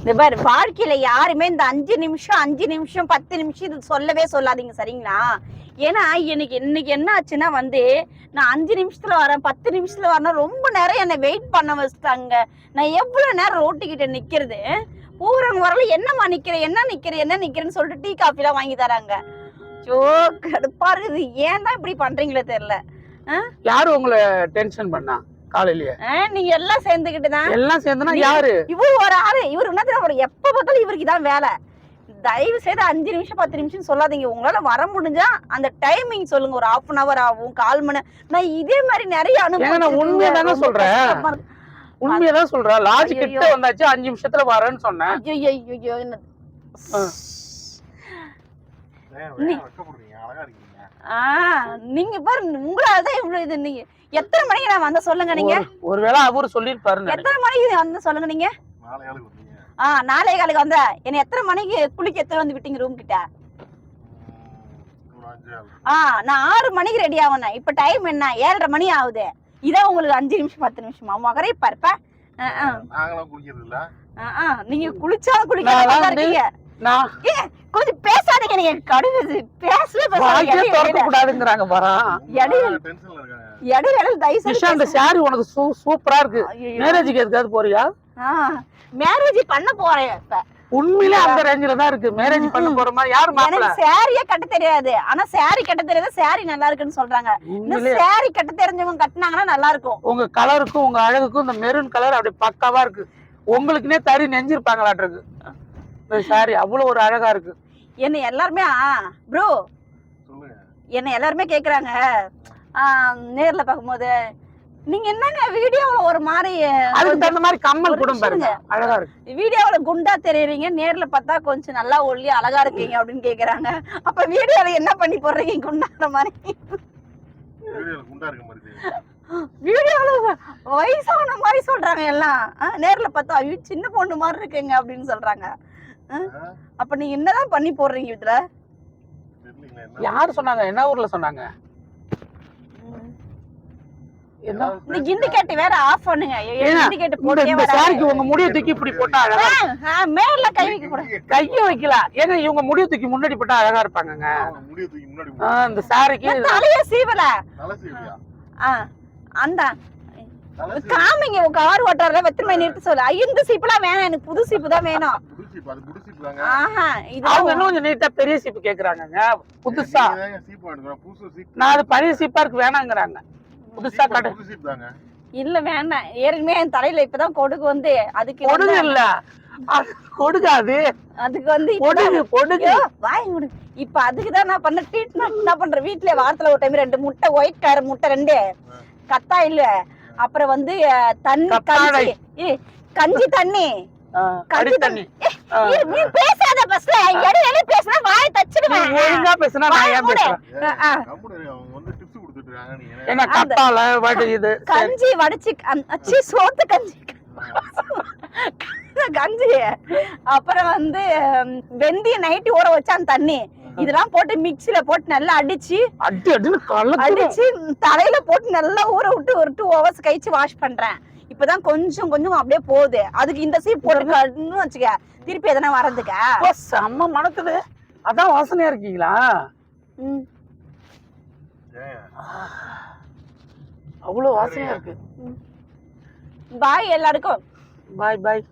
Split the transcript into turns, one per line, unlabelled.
இந்த பாரு வாழ்க்கையில யாருமே இந்த அஞ்சு நிமிஷம் அஞ்சு நிமிஷம் பத்து நிமிஷம் இது சொல்லவே சொல்லாதீங்க சரிங்களா? ஏன்னா எனக்கு இன்னைக்கு என்ன ஆச்சுன்னா வந்து நான் அஞ்சு நிமிஷத்துல வரேன் பத்து நிமிஷத்துல வரேன் ரொம்ப நேரம் என்னை வெயிட் பண்ண வச்சுட்டாங்க. நான் எவ்வளவு நேரம் ரோட்டுக்கிட்ட நிக்கிறது? போறவங்க வரல என்னம்மா நிக்கிறேன் என்ன நிக்கிறேன் என்ன நிக்கிறேன்னு சொல்லிட்டு டீ காஃபி எல்லாம் வாங்கி தராங்க. ஜோ கடுப்பா இருக்குது. ஏன் தான் இப்படி பண்றீங்களோ தெரியல.
யாரும் உங்களை டென்ஷன் பண்ணா? காலையிலேயே.
நீங்க எல்லாம் சேர்ந்துக்கிட்டு தான்
எல்லாம் சேர்ந்துனா
நீ-
யாரு?
இவர் ஒரு ஆளு. இவர் என்ன ஒரு எப்ப பார்த்தாலும் இவருக்கு தான் வேலை. தயவு செய்து அஞ்சு நிமிஷம் பத்து நிமிஷம் சொல்லாதீங்க. உங்களால வர முடிஞ்சா அந்த டைமிங் சொல்லுங்க. ஒரு half அன் அவர் ஆகும் கால் மணி நான் இதே மாதிரி நிறைய அனுபவம்
உண்மையை தானே சொல்றேன். உண்மையதான் சொல்றேன்.
ஐயையோ.
கிட்ட வந்தாச்சு. அஞ்சு நிமிஷத்துல வரேன்னு சொன்னேன்.
ஐயோ என்ன நீங்க பாரு உங்களால தான் இவ்வளவு இது நீங்க எத்தனை மணிக்கு நான் வந்த சொல்லுங்க நீங்க?
ஒரு- ஒருவேளை அவரு சொல்லிருப்பாரு
எத்தனை மணிக்கு வந்து சொல்லுங்க நீங்க?
நாளை ஆளுக்கு வந்தீங்க.
ஆ நாளை காலைக்கு வந்த என்ன எத்தனை மணிக்கு குளிக்க எத்தனை வந்து விட்டீங்க ரூம் கிட்ட? ஆ நான் ஆறு மணிக்கு ரெடி ஆகணும் இப்ப டைம் என்ன? ஏழரை மணி ஆகுது. இதான் உங்களுக்கு அஞ்சு நிமிஷம் பத்து நிமிஷமா. மகரே பார்ப்ப.
நாங்களாம் குளிக்கிறது இல்ல
நீங்க குளிச்சா இருக்கீங்க.
நான்
கொஞ்சம் பேசாதீங்க நீங்க கடுகு பேசவே
வாய்க்கே திறக்க
பேசாதீங்க
கூடாதுங்கிறாங்க வரான்
இடையில-
டென்ஷன்ல இருக்காங்க
இடையில தயவு
நிஷா இந்த சாரி உனக்கு சூ- சூப்பரா இருக்கு. மேரேஜுக்கு எதுக்காவது போறியா?
ஆ, மேரேஜ் பண்ண போறேன் இப்ப.
உண்மையிலே அந்த ரேஞ்சில தான் இருக்கு. மேரேஜ் பண்ண போற மாதிரி யாரு மாப்பிள?
எனக்கு சாரியே கட்ட தெரியாது. ஆனா சாரி கட்ட தெரியாது சாரி நல்லா இருக்குன்னு சொல்றாங்க. இந்த சாரி கட்ட தெரிஞ்சவங்க கட்டினாங்கன்னா நல்லா இருக்கும்.
உங்க கலருக்கும் உங்க அழகுக்கும் இந்த மெரூன் கலர் அப்படி பக்காவா இருக்கு. உங்களுக்குனே தறி நெஞ்சிருப்பாங்களாட்டிருக்கு. இந்த சாரி அவ்வளவு ஒரு அழகா இருக்கு.
என்ன எல்லாருமே ப்ரோ என்ன எல்லாருமே கேக்குறாங்க. ஆ, நேர்ல பார்க்கும்போது நீங்க என்னங்க வீடியோல ஒரு மாதிரி
அதுக்கு தகுந்த மாதிரி கம்மல் கூட பாருங்க. அழகா இருக்கு.
வீடியோல குண்டா தெரியுறீங்க நேர்ல பார்த்தா கொஞ்சம் நல்லா ஒல்லி அழகா இருக்கீங்க அப்படின்னு கேக்குறாங்க. அப்ப வீடியோல என்ன பண்ணி போடுறீங்க குண்டாற மாதிரி?
வீடியோல குண்டா இருக்க மாதிரி தெரியும்
வீடியோல வயசான மாதிரி சொல்றாங்க எல்லாம். ஆ, நேர்ல பார்த்தா ஐயோ சின்ன பொண்ணு மாதிரி இருக்குங்க அப்படின்னு சொல்றாங்க? அப்ப நீங்க என்னதான் பண்ணி போடுறீங்க இதுல?
யாரு சொன்னாங்க? என்ன ஊர்ல சொன்னாங்க?
இந்த
பேசுங்க.
இண்டிகேட் வேற ஆஃப் பண்ணுங்க.
ஏங்க,
இண்டிகேட்
இந்த
போட்டே
இந்த சாரிக்கு உங்க முடிய தூக்கி இப்படி போட்டா அழகா.
மேல கை வைக்க கூடாது
கைய வைக்கல. ஏங்க இவங்க முடிய தூக்கி முன்னாடி போட்டா அழகா இருப்பாங்கங்க.
அவங்க முடிய தூக்கி முன்னாடி
ஆ, இந்த சாரிக்கு
தலையே சீவல?
தலை
அந்த காமிங்க உங்க கார் ஓட்டுறத வெத்தனை நிறுத்த சொல்லு. ஐயோ, இந்த சீப்புலாம் வேணாம். எனக்கு புது சீப்பு தான் வேணும். ஆஹா
அவங்க
இது
இன்னும் கொஞ்சம் நீட்டா பெரிய சீப்பு கேக்குறாங்க புதுசா. நான் அது பழைய சீப்பா இருக்கு வேணாங்கிறாங்க. புதுசா கடை.
இல்ல வேண்டாம் ஏற்கனவே என் தலையில இப்பதான் கொடுக்கு வந்து அதுக்கு
கொடுங்க இல்ல. அது கொடுக்காது.
அதுக்கு வந்து
பொடுகு
ஐயோ, வாய் மூடு. இப்ப அதுக்கு தான் நான் பண்ண ட்ரீட்மெண்ட் என்ன பண்றேன் வீட்ல வாரத்துல ஒரு டைம் ரெண்டு முட்டை ஒயிட் கலர் முட்டை ரெண்டு. கத்தா இல்ல. அப்புறம் வந்து தண்ணி. கஞ்சி. கஞ்சி தண்ணி.
ஆ,
கஞ்சி
தண்ணி.
நீ பேசாத பஸ்ல இடையில பேசினா வாயை
நீ
தச்சிடுவேன்
ஒழுங்கா பேசுனா நான் ஏன். பேசுறேன்.
கஞ்சி வடிச்சு அச்சி சோத்து கஞ்சி. கஞ்சி. அப்புறம் வந்து வெந்தய நைட்டு ஊற வச்சான் தண்ணி. இதெல்லாம் போட்டு மிக்ஸில போட்டு நல்லா அடிச்சு
அடி
அடிச்சு தலையில போட்டு நல்லா ஊற விட்டு ஒரு டூ ஹவர்ஸ் கழிச்சு வாஷ் பண்றேன். இப்பதான் கொஞ்சம் கொஞ்சம் அப்படியே போகுது. அதுக்கு இந்த சீப் போட்டு கழுன்னு வச்சுக்க திருப்பி எதனா வர்றதுக்கா?
அப்பா, செம்ம மணக்குது. அதான் வாசனையா இருக்கீங்களா? அவ்வளவு வாசனையா இருக்கு.
பாய் எல்லாருக்கும்.
பாய் பாய்